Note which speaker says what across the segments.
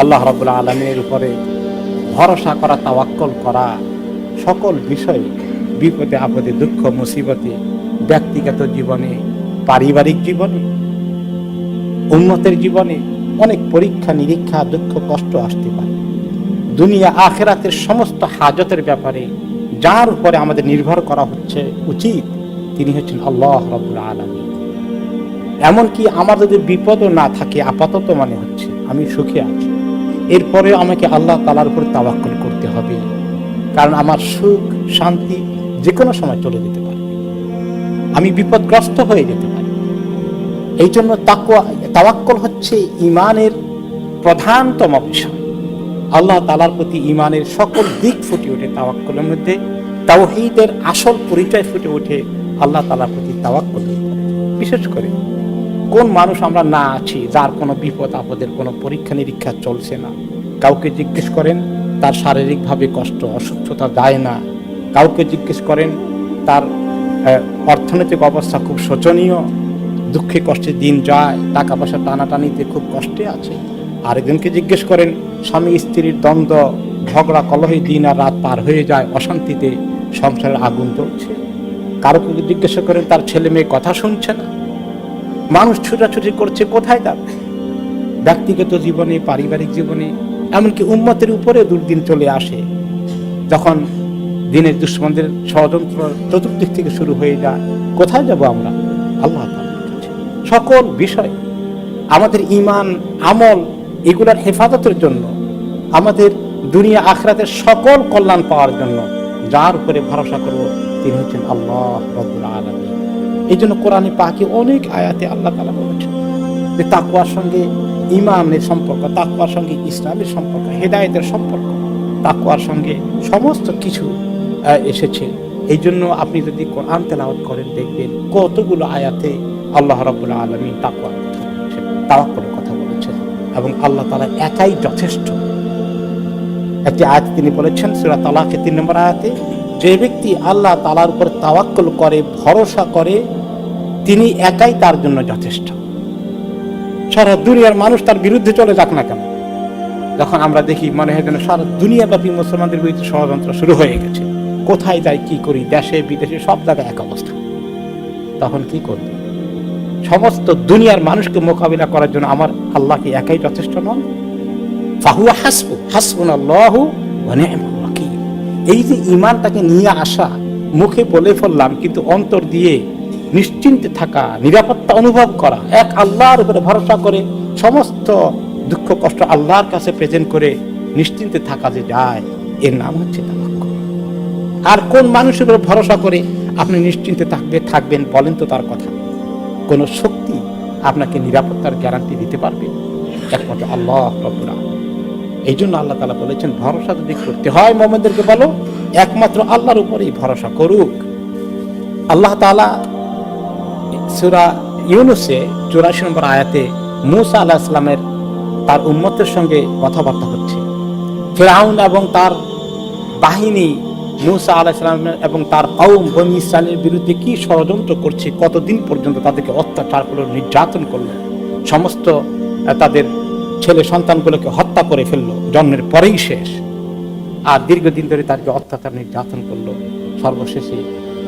Speaker 1: আল্লাহ রবুল্লা আলমের উপরে ভরসা করা, তাওয়াক্কল করা সকল বিষয়ে, বিপদে, আপদে, দুঃখ, মুসিবতে, ব্যক্তিগত জীবনে, পারিবারিক জীবনে, উন্নতের জীবনে অনেক পরীক্ষা, নিরীক্ষা, দুঃখ, কষ্ট আসতে পারে। দুনিয়া, আখেরাতের সমস্ত হাজতের ব্যাপারে যার উপরে আমাদের নির্ভর করা হচ্ছে উচিত, তিনি হচ্ছেন আল্লাহ রবুল্লা আলমী এমনকি আমার যদি বিপদও না থাকে, আপাতত মনে হচ্ছে আমি সুখে আছি। এরপরে আমাকে আল্লাহ তালার উপর তাওয়াক্কল করতে হবে। কারণ আমার সুখ, শান্তি যে কোনো সময় চলে যেতে পারে। আমি বিপদগ্রস্ত হয়ে যেতে পারি। এই জন্য তাকুয়া তাওয়াক্কল হচ্ছে ইমানের প্রধানতম বিষয়। আল্লাহ তালার প্রতি ইমানের সকল দিক ফুটে ওঠে তাওয়াক্কলের মধ্যে। তাওহীদের আসল পরিচয় ফুটে ওঠে আল্লাহ তালার প্রতি তাওয়াক্কল। বিশেষ করে কোন মানুষ আমরা না আছি, যার কোনো বিপদ আপদের কোনো পরীক্ষা নিরীক্ষা চলছে না। কাউকে জিজ্ঞেস করেন, তার শারীরিকভাবে কষ্ট, অসুস্থতা যায় না। কাউকে জিজ্ঞেস করেন, তার অর্থনৈতিক অবস্থা খুব শোচনীয়, দুঃখে কষ্টে দিন যায় টাকা পয়সা টানাটানিতে খুব কষ্টে আছে। আরেকজনকে জিজ্ঞেস করেন, স্বামী স্ত্রীর দ্বন্দ্ব, ঝগড়া, কলহে দিন আর রাত পার হয়ে যায়, অশান্তিতে সংসারের আগুন জ্বলছে। কারও জিজ্ঞাসা করেন, তার ছেলে মেয়ে কথা শুনছে না। মানুষ ছুটাছুটি করছে, কোথায় যাবে ব্যক্তিগত জীবনে, পারিবারিক জীবনে, এমনকি উম্মতের উপরে দুর্দিন চলে আসে। যখন দিনের দুশ্মনদের ষড়যন্ত্র চতুর্দিক থেকে শুরু হয়ে যায়, কোথায় যাব আমরা? আল্লাহ সকল বিষয়, আমাদের ইমান আমল, এগুলার হেফাজতের জন্য, আমাদের দুনিয়া আখরাতের সকল কল্যাণ পাওয়ার জন্য, যার উপরে ভরসা করব তিনি হচ্ছেন আল্লাহ রব্বুল আলামিন। এই জন্য কোরআনে পাকে অনেক আয়াতে আল্লাহ তালা বলেছেন যে তাকুয়ার সঙ্গে ইমানের সম্পর্ক তাকুয়ার সঙ্গে ইসলামের সম্পর্ক, হেদায়েতের সম্পর্ক তাকুয়ার সঙ্গে সমস্ত কিছু এসেছে। এই জন্য আপনি যদি কোরআন তেলাওয়াত করেন, দেখবেন কতগুলো আয়াতে আল্লাহ রব্বুল আলমী তাকুয়ার কথা বলেছেন, তাওয়াক্কুলের কথা বলেছেন এবং আল্লাহ তালা একাই যথেষ্ট। একটি আয়াত তিনি বলেছেন, সুরা তালাকে তিন নম্বর আয়াতে, যে ব্যক্তি আল্লাহ তালার উপর তাওয়াক্কল করে, ভরসা করে তিনি একাই তার জন্য যথেষ্ট। সারা দুনিয়ার মানুষ তার বিরুদ্ধে চলে যাক না কেন? যখন আমরা দেখি মনে হয় যেন সারা দুনিয়াব্যাপী মুসলমানদের বিরুদ্ধে ষড়যন্ত্র শুরু হয়ে গেছে। কোথায় যাই কি করি, দেশে, বিদেশে, সব জায়গায় এক অবস্থা। তখন কি করবে? সমস্ত দুনিয়ার মানুষকে মোকাবিলা করার জন্য আমার আল্লাহ কি একাই যথেষ্ট নন এই যে ইমানটাকে নিয়ে আসা, মুখে বলে ফেললাম, কিন্তু অন্তর দিয়ে নিশ্চিন্তে থাকা, নিরাপত্তা অনুভব করা, এক আল্লাহর উপরে ভরসা করে সমস্ত দুঃখ, কষ্ট আল্লাহর কাছে প্রেজেন্ট করে নিশ্চিন্তে থাকা যে যায়, এর নাম হচ্ছে তাওয়াক্কুল। আর কোন মানুষের উপরে ভরসা করে আপনি নিশ্চিন্তে থাকবে, থাকবেন বলেন তো তার কথা। কোন শক্তি আপনাকে নিরাপত্তার গ্যারান্টি দিতে পারবে? একমাত্র আল্লাহ এই জন্য আল্লাহ তালা বলেছেন, ভরসা যদি করতে হয় মোহাম্মদদেরকে বলো, একমাত্র আল্লাহর উপরেই ভরসা করুক। আল্লাহ তালা সুরা ইউনুসে চুরাশি নম্বর আয়াতে মুসা আল্লাহ ইসলামের তার উম্মতের সঙ্গে কথাবার্তা হচ্ছে। ফেরাউন এবং তার বাহিনী মুসা আলাহ ইসলাম এবং তার কৌম বনি ইসরায়েলের বিরুদ্ধে কি ষড়যন্ত্র করছে, কতদিন পর্যন্ত তাদেরকে অত্যাচার করল, নির্যাতন করল, সমস্ত তাদের ছেলে সন্তানগুলোকে হত্যা করে ফেলল, জন্মের পরেই শেষ। আর দীর্ঘদিন ধরে তাদেরকে অত্যাচার, নির্যাতন করল। সর্বশেষে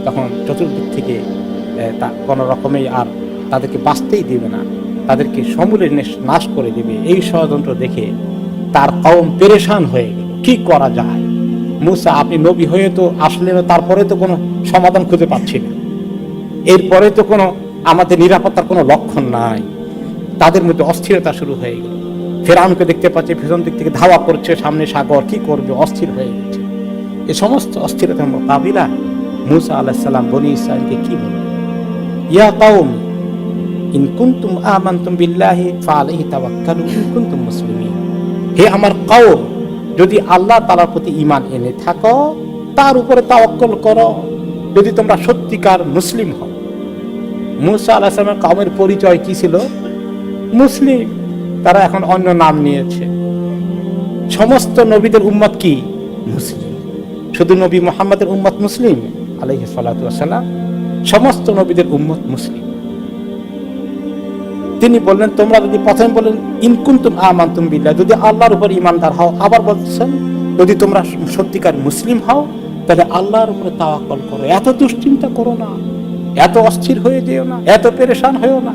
Speaker 1: তখন চতুর্দিক থেকে তা কোনো রকমেই আর তাদেরকে বাঁচতেই দেবে না। তাদেরকে সমূলে নাশ করে দেবে। এই ষড়যন্ত্র দেখে তার কওম পেরেশান হয়ে কি করা যায়? মুসা, আপনি নবী হয়ে তো আসলেন, তারপরে তো কোনো সমাধান খুঁজে পাচ্ছি না। এরপরে তো কোনো আমাদের নিরাপত্তার কোনো লক্ষণ নাই। তাদের মধ্যে অস্থিরতা শুরু হয়ে গেল। ফেরাউনকে দেখতে পাচ্ছে ভীষণ দিক থেকে ধাওয়া করছে, সামনে সাগর। কি করবে? অস্থির হয়ে গেছে। এই সমস্ত অস্থিরতার মোকাবিলা মুসা আলাহিসাল্লাম বনি ইসরায়েলকে কি বলবে? ইয়া কওম, ইন কুনতুম আমানতুম বিল্লাহি ফালাইহি তাওয়াক্কালু, ইন কুনতুম মুসলিমিন। হে আমার কওম, যদি আল্লাহ তাআলার প্রতি ঈমান এনে থাকো, তার উপরে তাওয়াক্কুল করো। যদি তোমরা সত্যিকার মুসলিম হও। মুসা আলাইহিস সালামের কওমের পরিচয় কি ছিল? মুসলিম, তারা এখন অন্য নাম নিয়েছে। সমস্ত নবীদের উম্মত কি? মুসলিম। শুধু নবী মোহাম্মদের উম্মত মুসলিম আলাইহি সালাতু ওয়াসালাম সমস্ত নবীদের উম্মত মুসলিম। তিনি বললেন, তোমরা যদি প্রথমে বলেন ইনকুন্তুম আমান্তুম বিল্লাহ যদি আল্লাহর উপর ইমানদার হও, আবার বলছেন, যদি তোমরা সত্যিকার মুসলিম হও, তাহলে আল্লাহর উপরে তাওয়াক্কল করো। এত দুশ্চিন্তা করো না, এত অস্থির হয়ে যেও না, এত পেরেশান হয়েও না।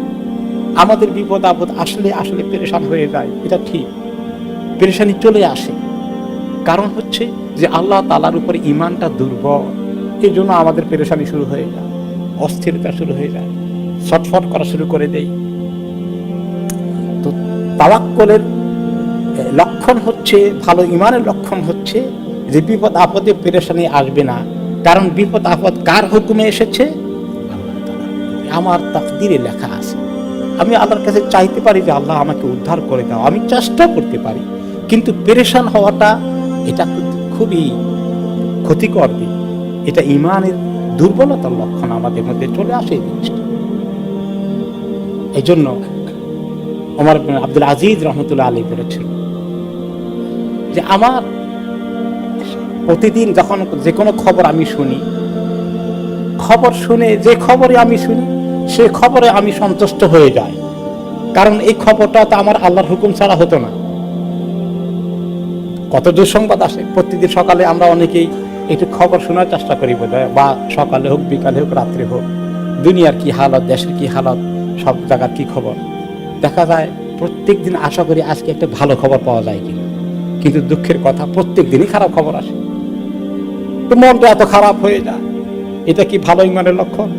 Speaker 1: আমাদের বিপদ আপদ আসলে আসলে পেরেশান হয়ে যায়, এটা ঠিক। পেরেশানি চলে আসে। কারণ হচ্ছে যে আল্লাহ তালার উপরে ইমানটা দুর্বল। এই জন্য আমাদের পেরেশানি শুরু হয়ে যায়। অস্থিরতা শুরু হয়ে যায়। ছটফট করা শুরু করে দেয়। তো তাওয়াক্কলের লক্ষণ হচ্ছে, ভালো ইমানের লক্ষণ হচ্ছে যে বিপদ, আপদে পেরেশানি আসবে না। কারণ বিপদ, আপদ কার হুকুমে এসেছে। আমার তাকদিরে লেখা আছে। আমি আল্লাহর কাছে চাইতে পারি যে আল্লাহ আমাকে উদ্ধার করে দাও। আমি চেষ্টা করতে পারি। কিন্তু পেরেশান হওয়াটা এটা খুবই ক্ষতিকর দিক। এটা ইমানের দুর্বলতার লক্ষণ আমাদের মধ্যে চলে আসে এই জন্য আমার আব্দুল আজিজ রহমতুল্লাহ আলী বলেছেন যে আমার প্রতিদিন যখন যে কোনো খবর আমি শুনি, খবর শুনে যে খবরে আমি শুনি, সে খবরে আমি সন্তুষ্ট হয়ে যাই। কারণ এই খবরটা তো আমার আল্লাহর হুকুম ছাড়া হতো না। কত দুঃসংবাদ আসে। প্রতিদিন সকালে আমরা অনেকেই একটু খবর শোনার চেষ্টা করি বোধ বা সকালে হোক, বিকালে হোক, রাত্রে হোক, দুনিয়ার কি হালত, দেশের কি হালত, সব জায়গার কি খবর? দেখা যায় প্রত্যেক দিন আশা করি আজকে একটা ভালো খবর পাওয়া যায় কিনা। কিন্তু দুঃখের কথা প্রত্যেক দিনই খারাপ খবর আসে। তো মনটা এত খারাপ হয়ে যায়। এটা কি ভালো ইমানের লক্ষণ?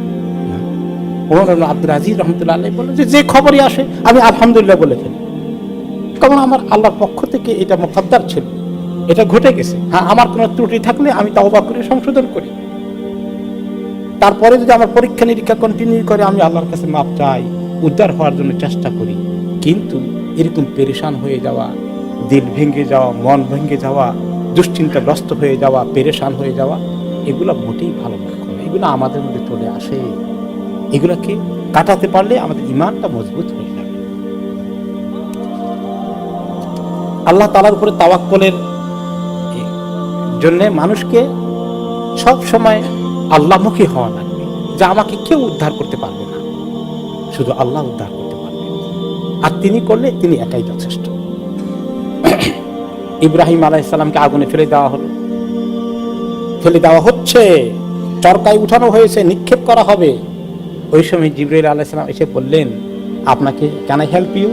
Speaker 1: আব্দুল আজিজ রহমতুল্লাহ আলাইহি বলেন যে যে খবরই আসে, আমি আলহামদুলিল্লাহ বলে ফেলি। কারণ আমার আল্লাহর পক্ষ থেকে এটা মোকদ্দার ছিল। এটা ঘটে গেছে। হ্যাঁ আমার কোনো ত্রুটি থাকলে আমি তাওবা করে সংশোধন করি। তারপরে যদি আমার পরীক্ষা নিরীক্ষা কন্টিনিউ করে, আমি আল্লাহর কাছে মাপ চাই, উদ্ধার হওয়ার জন্য চেষ্টা করি। কিন্তু এরকম পেরেশান হয়ে যাওয়া, দিল ভেঙে যাওয়া, মন ভেঙে যাওয়া, দুশ্চিন্তাগ্রস্ত হয়ে যাওয়া, পেরেশান হয়ে যাওয়া, এগুলো মোটেই ভালো লক্ষণ এগুলো আমাদের মধ্যে চলে আসে। এগুলোকে কাটাতে পারলে আমাদের ইমানটা মজবুত হয়ে যাবে। আল্লাহ তালার উপরে তাওয়াক্কলের জন্য মানুষকে সব সময় আল্লাহমুখী হওয়া লাগবে যা আমাকে কেউ উদ্ধার করতে পারবে না। শুধু আল্লাহ উদ্ধার করতে পারবে। আর তিনি করলে তিনি একাই যথেষ্ট। ইব্রাহিম আলাইসাল্লামকে আগুনে ফেলে দেওয়া হলো। ফেলে দেওয়া হচ্ছে, চরকায় উঠানো হয়েছে, নিক্ষেপ করা হবে। ওই সময় জিব্রাইল আলাইসালাম এসে বললেন, আপনাকে আই হেল্প ইউ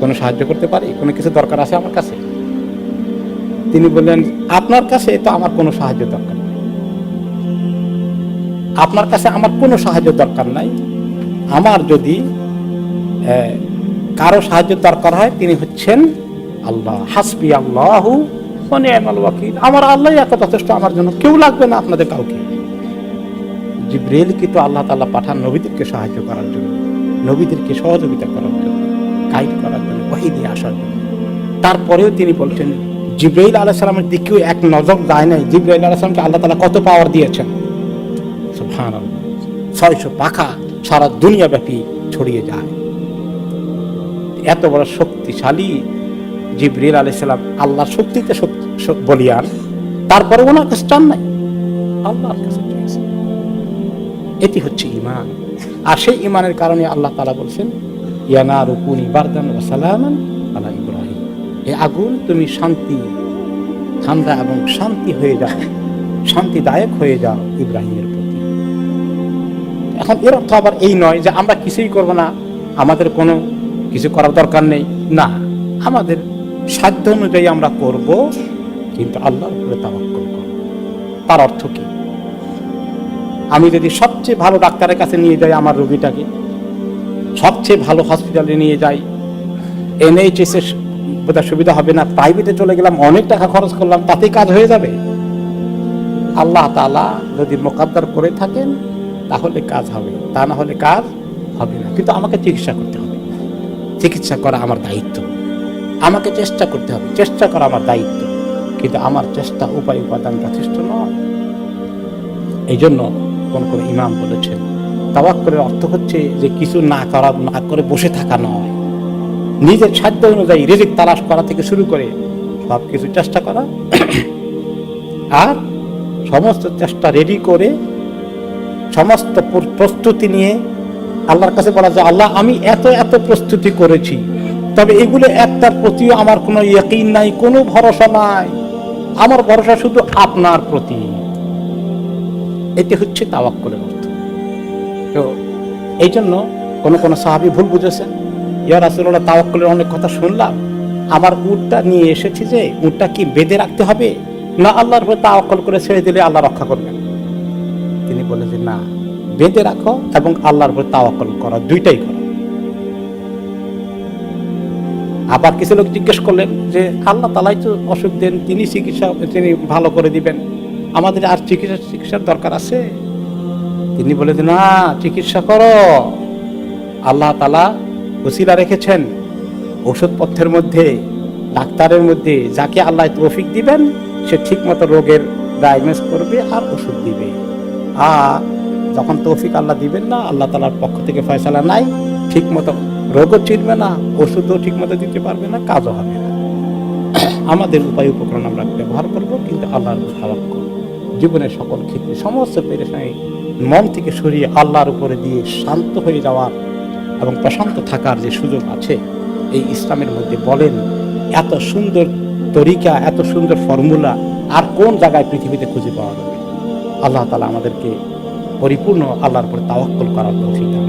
Speaker 1: কোনো সাহায্য করতে পারি? কোনো কিছু দরকার আছে আমার কাছে? তিনি বললেন, আপনার কাছে তো আমার কোনো সাহায্য দরকার নেই। আপনার কাছে আমার কোনো সাহায্য দরকার নাই। আমার যদি কারও সাহায্য দরকার হয়, তিনি হচ্ছেন আল্লাহ। হাসবি আল্লাহ আমার আল্লাহ এত যথেষ্ট, আমার জন্য কেউ লাগবে না আপনাদের কাউকে। জিব্রেল কি তো আল্লাহ তাআলা পাঠান নবীদেরকে সাহায্য করার জন্য, নবীদেরকে সহযোগিতা করার জন্য গাইড করার জন্য ওয়াহি দিয়ে আসার জন্য। তারপরেও তিনি বলছেন জিব্রাইল আলাহ সালামের দিকেও এক নজর যায় নাই। জিব্রাইল আলাহ সালামকে আল্লাহ তালা কত পাওয়ার দিয়েছেন? সুবহান ছয়শো পাখা সারা দুনিয়া ব্যাপী ছড়িয়ে যায়। এত বড় শক্তিশালী জিব্রিল আলাহ সালাম আল্লাহর শক্তিতে বলিয়ান। তারপরে ওনার কাছে চান নাই। আল্লাহর কাছে এটি হচ্ছে ইমান আর সেই ইমানের কারণে আল্লাহ তালা বলছেন ইয়ানা রুকুনি বারদান ও সালামান আলা এই আগুন তুমি শান্তি, ঠান্ডা এবং শান্তি হয়ে যাও, শান্তিদায়ক হয়ে যাও ইব্রাহিমের প্রতি। এখন এর অর্থ আবার এই নয় যে আমরা কিছুই করব না, আমাদের কোনো কিছু করার দরকার নেই। না, আমাদের সাধ্য অনুযায়ী আমরা করব, কিন্তু আল্লাহর উপরে তাবাক্কুল করব। তার অর্থ কি? আমি যদি সবচেয়ে ভালো ডাক্তারের কাছে নিয়ে যাই আমার রোগীটাকে, সবচেয়ে ভালো হসপিটালে নিয়ে যাই এনএইচএস বোধহয় সুবিধা হবে না। প্রাইভেটে চলে গেলাম, অনেক টাকা খরচ করলাম, তাতেই কাজ হয়ে যাবে। আল্লাহ তাআলা যদি মোকাদ্দার করে থাকেন, তাহলে কাজ হবে, তা না হলে কাজ হবে না। কিন্তু আমাকে চিকিৎসা করতে হবে। চিকিৎসা করা আমার দায়িত্ব। আমাকে চেষ্টা করতে হবে। চেষ্টা করা আমার দায়িত্ব। কিন্তু আমার চেষ্টা উপায় উপাদান যথেষ্ট নয়। এই জন্য কোন কোন ইমাম বলেছেন, তাওয়াক্কুলের অর্থ হচ্ছে যে কিছু না করা, না করে বসে থাকা নয়। নিজের সাধ্য অনুযায়ী রিজিক তালাশ করা থেকে শুরু করে সব কিছু চেষ্টা করা। আর সমস্ত চেষ্টা রেডি করে সমস্ত প্রস্তুতি নিয়ে আল্লাহর কাছে বলা যায়, আল্লাহ, আমি এত এত প্রস্তুতি করেছি, তবে এগুলো একটার প্রতিও আমার কোনো ইয়কিন নাই, কোনো ভরসা নাই। আমার ভরসা শুধু আপনার প্রতি। এতে হচ্ছে তাওয়াক্কুলের অর্থ। তো এই জন্য কোনো কোনো সাহাবি ভুল বুঝেছেন। ইয়া রাসুল্লাহ তাওয়াক্কুলের অনেক কথা শুনলাম। আমার উটটা নিয়ে এসেছি যে, উটটা কি বেঁধে রাখতে হবে? না আল্লাহর উপর তাওয়াক্কুল করে ছেড়ে দিলে আল্লাহ রক্ষা করবেন তিনি বলে যে, না, বেঁধে রাখো এবং আল্লাহর উপর তাওয়াক্কুল করো, দুইটাই করো। আবার কিছু লোক জিজ্ঞেস করলেন যে, আল্লাহ তালাই তো অসুখ দেন, তিনি চিকিৎসা, তিনি ভালো করে দিবেন। আমাদের আর চিকিৎসা, চিকিৎসার দরকার আছে? তিনি বলে না, চিকিৎসা করো। আল্লাহ তালা ওসিলা রেখেছেন। ওষুধপত্রের মধ্যে, ডাক্তারের মধ্যে যাকে আল্লাহ তৌফিক দিবেন, সে ঠিকমতো রোগের ডায়াগনোস করবে আর ওষুধ দিবে। আর যখন তৌফিক আল্লাহ দিবেন না, আল্লাহ তালার পক্ষ থেকে ফয়সালা নাই ঠিক মতো রোগও চিনবে না, ওষুধও ঠিক মতো দিতে পারবে না, কাজও হবে না। আমাদের উপায় উপকরণ আমরা ব্যবহার করব, কিন্তু আল্লাহর তাওয়াক্কুল। জীবনের সকল ক্ষেত্রে সমস্ত পেরেশানি মন থেকে সরিয়ে আল্লাহর উপরে দিয়ে শান্ত হয়ে যাওয়ার এবং প্রশান্ত থাকার যে সুযোগ আছে, এই ইসলামের মধ্যে বলেন, এত সুন্দর তরিকা, এত সুন্দর ফর্মুলা, আর কোন জায়গায় পৃথিবীতে খুঁজে পাওয়া যাবে? আল্লাহ তালা আমাদেরকে পরিপূর্ণ আল্লাহর পরে তাওয়াক্কল করার তৌফিক দান